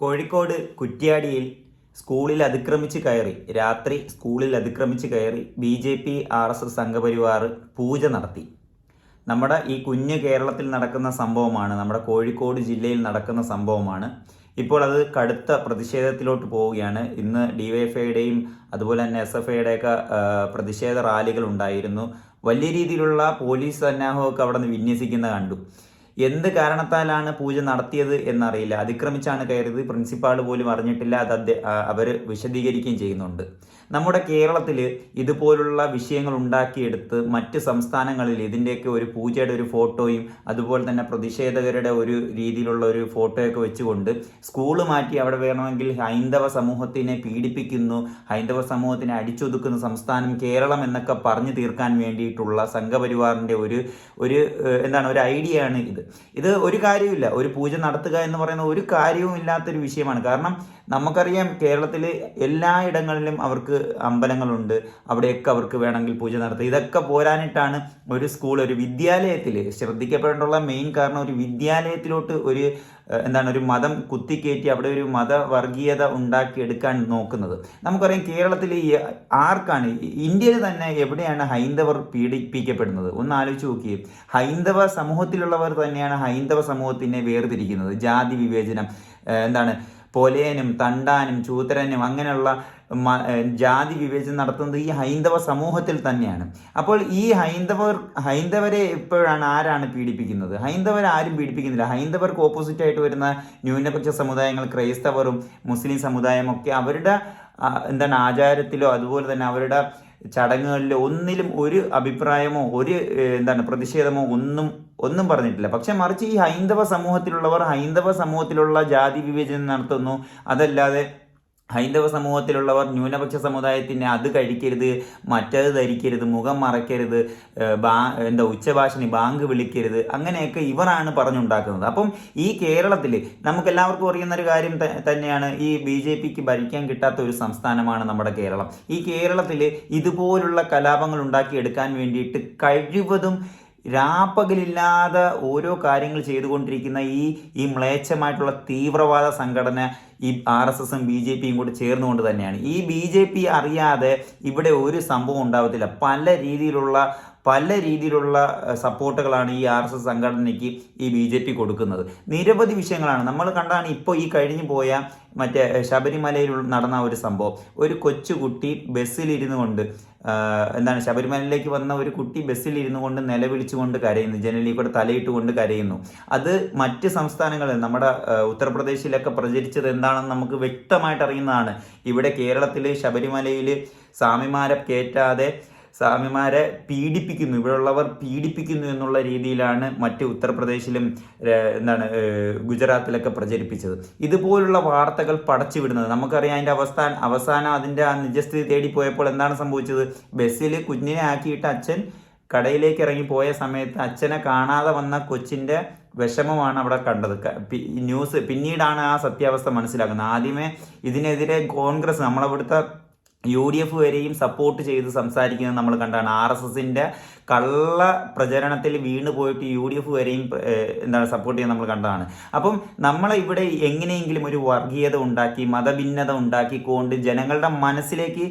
കോഴിക്കോട് കുറ്റ്യാടിയിൽ സ്കൂളിൽ അതിക്രമിച്ച് കയറി. രാത്രി സ്കൂളിൽ അതിക്രമിച്ച് കയറി B J P R S S Sangh Parivar പൂജ നടത്തി. നമ്മുടെ ഈ കുഞ്ഞ് കേരളത്തിൽ നടക്കുന്ന സംഭവമാണ് നമ്മുടെ കോഴിക്കോട് ജില്ലയിൽ നടക്കുന്ന സംഭവമാണ്. ഇപ്പോൾ അത് കടുത്ത പ്രതിഷേധത്തിലോട്ട് പോവുകയാണ്. ഇന്ന് ഡിവൈഎഫ്ഐയുടെയും അതുപോലെ തന്നെ എസ് എഫ് ഐയുടെയൊക്കെ പ്രതിഷേധ റാലികൾ ഉണ്ടായിരുന്നു. വലിയ രീതിയിലുള്ള പോലീസ് സന്നാഹമൊക്കെ അവിടെ നിന്ന് വിന്യസിക്കുന്ന കണ്ടു. എന്ത് കാരണത്താലാണ് പൂജ നടത്തിയത് എന്നറിയില്ല. അതിക്രമിച്ചാണ് കയറിയത്. പ്രിൻസിപ്പാൾ പോലും അറിഞ്ഞിട്ടില്ല. അത് അവർ വിശദീകരിക്കുകയും ചെയ്യുന്നുണ്ട്. നമ്മുടെ കേരളത്തിൽ ഇതുപോലുള്ള വിഷയങ്ങൾ ഉണ്ടാക്കിയെടുത്ത് മറ്റ് സംസ്ഥാനങ്ങളിൽ ഇതിന്റെയൊക്കെ ഒരു പൂജയുടെ ഒരു ഫോട്ടോയും അതുപോലെ തന്നെ പ്രതിഷേധകരുടെ ഒരു രീതിയിലുള്ള ഒരു ഫോട്ടോയൊക്കെ വെച്ചുകൊണ്ട് സ്കൂൾ മാറ്റി അവിടെ വേണമെങ്കിൽ ഹൈന്ദവ സമൂഹത്തിനെ പീഡിപ്പിക്കുന്നു ഹൈന്ദവ സമൂഹത്തിനെ അടിച്ചൊതുക്കുന്ന സംസ്ഥാനം കേരളം എന്നൊക്കെ പറഞ്ഞു തീർക്കാൻ വേണ്ടിയിട്ടുള്ള സംഘപരിവാറിന്റെ ഒരു ഒരു എന്താണ് ഒരു ഐഡിയ ആണ് ഇത്. ഇത് ഒരു കാര്യമില്ല ഒരു പൂജ നടത്തുക എന്ന് പറയുന്ന ഒരു കാര്യവും ഇല്ലാത്തൊരു വിഷയമാണ്. കാരണം നമുക്കറിയാം കേരളത്തിൽ എല്ലായിടങ്ങളിലും അവർക്ക് അമ്പലങ്ങളുണ്ട്. അവിടെയൊക്കെ അവർക്ക് വേണമെങ്കിൽ പൂജ നടത്തുക ഇതൊക്കെ പോരാനിട്ടാണ് ഒരു സ്കൂൾ ഒരു വിദ്യാലയത്തിൽ ശ്രദ്ധിക്കപ്പെടേണ്ടുള്ള മെയിൻ കാരണം ഒരു വിദ്യാലയത്തിലോട്ട് ഒരു എന്താണ് ഒരു മതം കുത്തിക്കയറ്റി അവിടെ ഒരു മതവർഗീയത ഉണ്ടാക്കിയെടുക്കാൻ നോക്കുന്നത്. നമുക്കറിയാം കേരളത്തിൽ ആർക്കാണ് ഇന്ത്യയിൽ തന്നെ എവിടെയാണ് ഹൈന്ദവർ പീഡിപ്പിക്കപ്പെടുന്നത്? ഒന്ന് ആലോചിച്ച് നോക്കിയേ. ഹൈന്ദവ സമൂഹത്തിലുള്ളവർ തന്നെയാണ് ഹൈന്ദവ സമൂഹത്തിനെ വേർതിരിക്കുന്നത്. ജാതി വിവേചനം എന്താണ് പൊലേനും തണ്ടാനും ചൂതരനും അങ്ങനെയുള്ള ജാതി വിവേചനം നടത്തുന്നത് ഈ ഹൈന്ദവ സമൂഹത്തിൽ തന്നെയാണ്. അപ്പോൾ ഈ ഹൈന്ദവർ ഹൈന്ദവരെ എപ്പോഴാണ് ആരാണ് പീഡിപ്പിക്കുന്നത്? ഹൈന്ദവരെ ആരും പീഡിപ്പിക്കുന്നില്ല. ഹൈന്ദവർക്ക് ഓപ്പോസിറ്റ് ആയിട്ട് വരുന്ന ന്യൂനപക്ഷ സമുദായങ്ങൾ ക്രൈസ്തവരും മുസ്ലിം സമുദായം ഒക്കെ അവരുടെ എന്താണ് ആചാരത്തിലോ അതുപോലെ തന്നെ അവരുടെ ചടങ്ങുകളിലോ ഒന്നിലും ഒരു അഭിപ്രായമോ ഒരു എന്താണ് പ്രതിഷേധമോ ഒന്നും ഒന്നും പറഞ്ഞിട്ടില്ല. പക്ഷെ മറിച്ച് ഈ ഹൈന്ദവ സമൂഹത്തിലുള്ളവർ ഹൈന്ദവ സമൂഹത്തിലുള്ള ജാതി വിവേചനം നടത്തുന്നു. അതല്ലാതെ ഹൈന്ദവ സമൂഹത്തിലുള്ളവർ ന്യൂനപക്ഷ സമുദായത്തിന് അത് കഴിക്കരുത് മറ്റത് ധരിക്കരുത് മുഖം മറയ്ക്കരുത് ബാ എന്താ ഉച്ചഭാഷണി ബാങ്ക് വിളിക്കരുത് അങ്ങനെയൊക്കെ ഇവരാണ് പറഞ്ഞുണ്ടാക്കുന്നത്. അപ്പം ഈ കേരളത്തിൽ നമുക്ക് എല്ലാവർക്കും അറിയുന്ന ഒരു കാര്യം തന്നെയാണ് ഈ ബി ജെ പിക്ക് ഭരിക്കാൻ കിട്ടാത്ത ഒരു സംസ്ഥാനമാണ് നമ്മുടെ കേരളം. ഈ കേരളത്തിൽ ഇതുപോലുള്ള കലാപങ്ങൾ ഉണ്ടാക്കിയെടുക്കാൻ വേണ്ടിയിട്ട് കഴിവതും രാപ്പകലില്ലാതെ ഓരോ കാര്യങ്ങൾ ചെയ്തുകൊണ്ടിരിക്കുന്ന ഈ ഈ മ്ലേച്ഛമായിട്ടുള്ള തീവ്രവാദ സംഘടന ഈ ആർ എസ് എസും ബി ജെ പിയും കൂടി ചേർന്നുകൊണ്ട് തന്നെയാണ്. ഈ ബി ജെ പി അറിയാതെ ഇവിടെ ഒരു സംഭവം ഉണ്ടാവത്തില്ല. പല രീതിയിലുള്ള പല രീതിയിലുള്ള സപ്പോർട്ടുകളാണ് ഈ ആർ എസ് എസ് സംഘടനയ്ക്ക് ഈ ബി ജെ പി കൊടുക്കുന്നത്. നിരവധി വിഷയങ്ങളാണ്. നമ്മൾ കണ്ടാണ് ഇപ്പോൾ ഈ കഴിഞ്ഞു പോയ മറ്റേ ശബരിമലയിൽ നടന്ന ഒരു സംഭവം. ഒരു കൊച്ചുകുട്ടി ബസ്സിലിരുന്നു കൊണ്ട് എന്താണ് ശബരിമലയിലേക്ക് വന്ന ഒരു കുട്ടി ബസ്സിലിരുന്നു കൊണ്ട് നിലവിളിച്ചുകൊണ്ട് കരയുന്നു. ജനലിൽ കൂടെ തലയിട്ടുകൊണ്ട് കരയുന്നു. അത് മറ്റ് സംസ്ഥാനങ്ങളിൽ നമ്മുടെ ഉത്തർപ്രദേശിലൊക്കെ പ്രചരിച്ചത് എന്താണെന്ന് നമുക്ക് വ്യക്തമായിട്ട് അറിയുന്നതാണ്. ഇവിടെ കേരളത്തിൽ ശബരിമലയിൽ സ്വാമിമാരെ കയറ്റാതെ സ്വാമിമാരെ പീഡിപ്പിക്കുന്നു. ഇവിടെയുള്ളവർ പീഡിപ്പിക്കുന്നു എന്നുള്ള രീതിയിലാണ് മറ്റ് ഉത്തർപ്രദേശിലും എന്താണ് ഗുജറാത്തിലൊക്കെ പ്രചരിപ്പിച്ചത്. ഇതുപോലുള്ള വാർത്തകൾ പടച്ചു വിടുന്നത് നമുക്കറിയാം അതിന്റെ അവസ്ഥ അവസാനം അതിന്റെ ആ നിജസ്ഥിതി തേടി പോയപ്പോൾ എന്താണ് സംഭവിച്ചത്? ബസ്സിൽ കുഞ്ഞിനെ ആക്കിയിട്ട് അച്ഛൻ കടയിലേക്ക് ഇറങ്ങി പോയ സമയത്ത് അച്ഛനെ കാണാതെ വന്ന കൊച്ചിന്റെ വിഷമമാണ് അവിടെ കണ്ടത്. ന്യൂസ് പിന്നീടാണ് ആ സത്യാവസ്ഥ മനസ്സിലാക്കുന്നത്. ആദ്യമേ ഇതിനെതിരെ കോൺഗ്രസ് നമ്മളവിടുത്തെ യു ഡി എഫ് വരെയും സപ്പോർട്ട് ചെയ്ത് സംസാരിക്കുന്നത് നമ്മൾ കണ്ടാണ്. ആർ എസ് എസിന്റെ കള്ള പ്രചരണത്തിൽ വീണ് പോയിട്ട് യു ഡി എഫ് വരെയും എന്താണ് സപ്പോർട്ട് ചെയ്യുന്നത് നമ്മൾ കണ്ടതാണ്. അപ്പം നമ്മളെ ഇവിടെ എങ്ങനെയെങ്കിലും ഒരു വർഗീയത ഉണ്ടാക്കി മതഭിന്നത ഉണ്ടാക്കിക്കൊണ്ട് ജനങ്ങളുടെ മനസ്സിലേക്ക്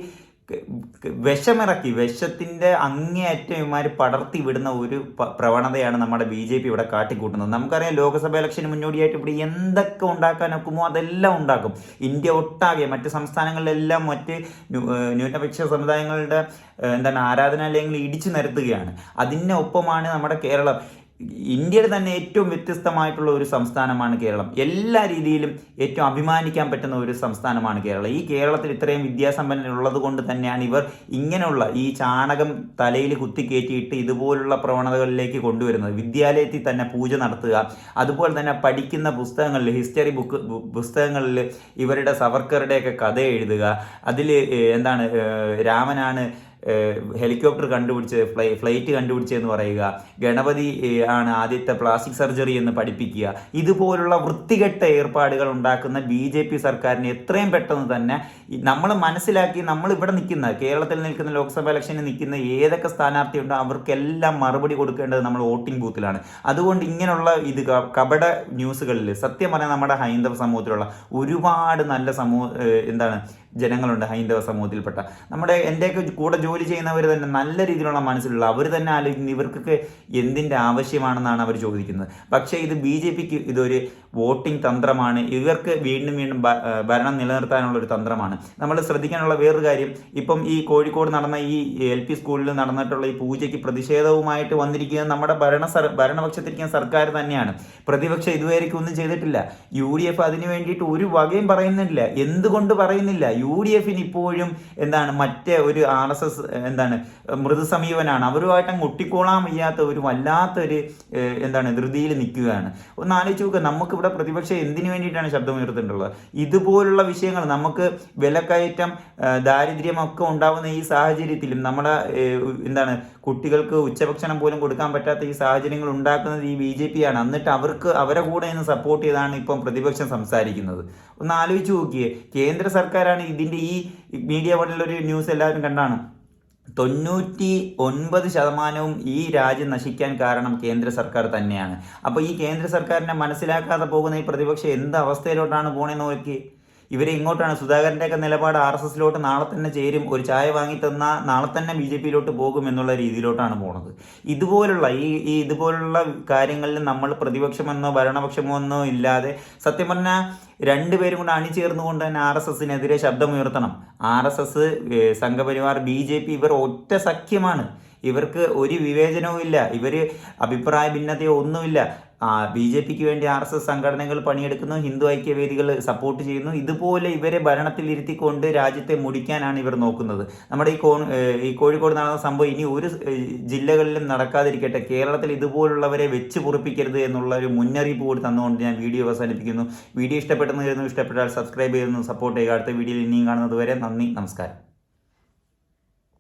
വിഷമിറക്കി. വിഷത്തിന്റെ അങ്ങേയറ്റം ഇമാർ പടർത്തി വിടുന്ന ഒരു പ്രവണതയാണ് നമ്മുടെ ബി ജെ പി ഇവിടെ കാട്ടിക്കൂട്ടുന്നത്. നമുക്കറിയാം ലോക്സഭ ഇലക്ഷന് മുന്നോടിയായിട്ട് ഇവിടെ എന്തൊക്കെ ഉണ്ടാക്കാൻ ഒക്കുമോ അതെല്ലാം ഉണ്ടാക്കും. ഇന്ത്യ ഒട്ടാകെ മറ്റ് സംസ്ഥാനങ്ങളിലെല്ലാം മറ്റ് ന്യൂനപക്ഷ സമുദായങ്ങളുടെ എന്താണ് ആരാധനാലയങ്ങൾ ഇടിച്ചു നിരത്തുകയാണ്. അതിനൊപ്പമാണ് നമ്മുടെ കേരളം. ഇന്ത്യയിൽ തന്നെ ഏറ്റവും വ്യത്യസ്തമായിട്ടുള്ള ഒരു സംസ്ഥാനമാണ് കേരളം. എല്ലാ രീതിയിലും ഏറ്റവും അഭിമാനിക്കാൻ പറ്റുന്ന ഒരു സംസ്ഥാനമാണ് കേരളം. ഈ കേരളത്തിൽ ഇത്രയും വിദ്യാസമ്പന്നരുള്ളത് കൊണ്ട് തന്നെയാണ് ഇവർ ഇങ്ങനെയുള്ള ഈ ചാണകം തലയിൽ കുത്തിക്കയറ്റിയിട്ട് ഇതുപോലുള്ള പ്രവണതകളിലേക്ക് കൊണ്ടുവരുന്നത്. വിദ്യാലയത്തിൽ തന്നെ പൂജ നടത്തുക അതുപോലെ തന്നെ പഠിക്കുന്ന പുസ്തകങ്ങളിൽ ഹിസ്റ്ററി ബുക്ക് പുസ്തകങ്ങളിൽ ഇവരുടെ സവർക്കറുടെയൊക്കെ കഥ എഴുതുക. അതിൽ എന്താണ് രാമനാണ് ഹെലികോപ്റ്റർ കണ്ടുപിടിച്ച് ഫ്ലൈ ഫ്ലൈറ്റ് കണ്ടുപിടിച്ചതെന്ന് പറയുക ഗണപതി ആണ് ആദ്യത്തെ പ്ലാസ്റ്റിക് സർജറി എന്ന് പഠിപ്പിക്കുക. ഇതുപോലുള്ള വൃത്തികെട്ട ഏർപ്പാടുകൾ ഉണ്ടാക്കുന്ന ബി ജെ പി സർക്കാരിനെ എത്രയും പെട്ടെന്ന് തന്നെ നമ്മൾ മനസ്സിലാക്കി നമ്മൾ ഇവിടെ നിൽക്കുന്ന കേരളത്തിൽ നിൽക്കുന്ന ലോക്സഭ ഇലക്ഷനിൽ നിൽക്കുന്ന ഏതൊക്കെ സ്ഥാനാർത്ഥി ഉണ്ടോ അവർക്കെല്ലാം മറുപടി കൊടുക്കേണ്ടത് നമ്മൾ വോട്ടിംഗ് ബൂത്തിലാണ്. അതുകൊണ്ട് ഇങ്ങനെയുള്ള ഇത് കപട ന്യൂസുകളിൽ സത്യം പറഞ്ഞാൽ നമ്മുടെ ഹൈന്ദവ സമൂഹത്തിലുള്ള ഒരുപാട് നല്ല സമൂഹ എന്താണ് ജനങ്ങളുണ്ട് ഹൈന്ദവ സമൂഹത്തിൽപ്പെട്ട. നമ്മുടെ എന്റെയൊക്കെ കൂടെ ജോലി ചെയ്യുന്നവർ തന്നെ നല്ല രീതിയിലുള്ള മനസ്സിലുള്ള അവർ തന്നെ ആലോചിക്കുന്നു ഇവർക്കൊക്കെ എന്തിന്റെ ആവശ്യമാണെന്നാണ് അവർ ചോദിക്കുന്നത്. പക്ഷേ ഇത് ബി ജെ പിക്ക് ഇതൊരു വോട്ടിംഗ് തന്ത്രമാണ്. ഇവർക്ക് വീണ്ടും വീണ്ടും ഭരണം നിലനിർത്താനുള്ള ഒരു തന്ത്രമാണ്. നമ്മൾ ശ്രദ്ധിക്കാനുള്ള വേറൊരു കാര്യം ഇപ്പം ഈ കോഴിക്കോട് നടന്ന ഈ എൽ പി സ്കൂളിൽ നടന്നിട്ടുള്ള ഈ പൂജയ്ക്ക് പ്രതിഷേധവുമായിട്ട് വന്നിരിക്കുന്നത് നമ്മുടെ ഭരണ സർ ഭരണപക്ഷത്തിരിക്കുന്ന സർക്കാർ തന്നെയാണ്. പ്രതിപക്ഷം ഇതുവരെയൊക്കെ ഒന്നും ചെയ്തിട്ടില്ല. യു ഡി എഫ് അതിനു വേണ്ടിയിട്ട് ഒരു വകയും പറയുന്നില്ല. എന്തുകൊണ്ട് പറയുന്നില്ല? യു ഡി എഫിന് ഇപ്പോഴും എന്താണ് മറ്റേ ഒരു ആർ എസ് എസ് എന്താണ് മൃദുസമീപനാണ് അവരുമായിട്ട് അങ്ങ് ഒട്ടിക്കോളാൻ വയ്യാത്ത ഒരു വല്ലാത്തൊരു എന്താണ് ധൃതിയിൽ നിൽക്കുകയാണ്. ഒന്ന് ആലോചിച്ച് നോക്കുക നമുക്കിവിടെ പ്രതിപക്ഷം എന്തിനു വേണ്ടിയിട്ടാണ് ശബ്ദമുയർത്തിട്ടുള്ളത് ഇതുപോലുള്ള വിഷയങ്ങൾ നമുക്ക് വിലക്കയറ്റം ദാരിദ്ര്യം ഒക്കെ ഉണ്ടാവുന്ന ഈ സാഹചര്യത്തിലും നമ്മുടെ എന്താണ് കുട്ടികൾക്ക് ഉച്ചഭക്ഷണം പോലും കൊടുക്കാൻ പറ്റാത്ത ഈ സാഹചര്യങ്ങൾ ഉണ്ടാക്കുന്നത് ഈ ബി ജെ പി ആണ്. എന്നിട്ട് അവർക്ക് അവരെ കൂടെ നിന്ന് സപ്പോർട്ട് ചെയ്താണ് ഇപ്പം പ്രതിപക്ഷം സംസാരിക്കുന്നത്. ഒന്ന് ആലോചിച്ച് നോക്കിയേ കേന്ദ്ര സർക്കാരാണ് ഇതിന്റെ ഈ മീഡിയ വണ്ടിലൊരു ന്യൂസ് എല്ലാവരും കണ്ടാണ്. തൊണ്ണൂറ്റി ഒൻപത് ശതമാനവും ഈ രാജ്യം നശിക്കാൻ കാരണം കേന്ദ്ര സർക്കാർ തന്നെയാണ്. അപ്പോൾ ഈ കേന്ദ്ര സർക്കാരിനെ മനസ്സിലാക്കാതെ പോകുന്ന ഈ പ്രതിപക്ഷം എന്ത് അവസ്ഥയിലോട്ടാണ് പോണേന്ന് നോക്കി. ഇവരെ ഇങ്ങോട്ടാണ്. സുധാകരന്റെയൊക്കെ നിലപാട് ആർ എസ് എസിലോട്ട് നാളെ തന്നെ ചേരും. ഒരു ചായ വാങ്ങി തന്നാൽ നാളെ തന്നെ ബി ജെ പിയിലോട്ട് പോകും എന്നുള്ള രീതിയിലോട്ടാണ് പോണത്. ഇതുപോലുള്ള ഈ ഈ ഇതുപോലുള്ള കാര്യങ്ങളിൽ നമ്മൾ പ്രതിപക്ഷമെന്നോ ഭരണപക്ഷമോ എന്നോ ഇല്ലാതെ സത്യം പറഞ്ഞാൽ രണ്ടുപേരും കൂടെ അണിചേർന്നുകൊണ്ട് തന്നെ ആർ എസ് എസിനെതിരെ ശബ്ദമുയർത്തണം. R S S Sangh Parivar B J P ഇവർ ഒറ്റ സഖ്യമാണ്. ഇവർക്ക് ഒരു വിവേചനവും ഇല്ല. ഇവർ അഭിപ്രായ ഭിന്നതയോ ഒന്നുമില്ല. ബി ജെ പിക്ക് വേണ്ടി ആർ എസ് എസ് സംഘടനകൾ പണിയെടുക്കുന്നു. ഹിന്ദു ഐക്യവേദികൾ സപ്പോർട്ട് ചെയ്യുന്നു. ഇതുപോലെ ഇവരെ ഭരണത്തിൽ ഇരുത്തിക്കൊണ്ട് രാജ്യത്തെ മുടിക്കാനാണ് ഇവർ നോക്കുന്നത്. നമ്മുടെ ഈ കോ ഈ കോഴിക്കോട് നടന്ന സംഭവം ഇനി ഒരു ജില്ലകളിലും നടക്കാതിരിക്കട്ടെ. കേരളത്തിൽ ഇതുപോലുള്ളവരെ വെച്ച് പൊറിപ്പിക്കരുത് എന്നുള്ള ഒരു മുന്നറിയിപ്പ് കൂടി തന്നുകൊണ്ട് ഞാൻ വീഡിയോ അവസാനിപ്പിക്കുന്നു. വീഡിയോ ഇഷ്ടപ്പെട്ടെന്ന് കരുതുന്നു. ഇഷ്ടപ്പെട്ടാൽ സബ്സ്ക്രൈബ് ചെയ്യുന്നു സപ്പോർട്ട് ചെയ്യുക. അടുത്ത വീഡിയോയിൽ ഇനിയും കാണുന്നത് വരെ നന്ദി. നമസ്കാരം.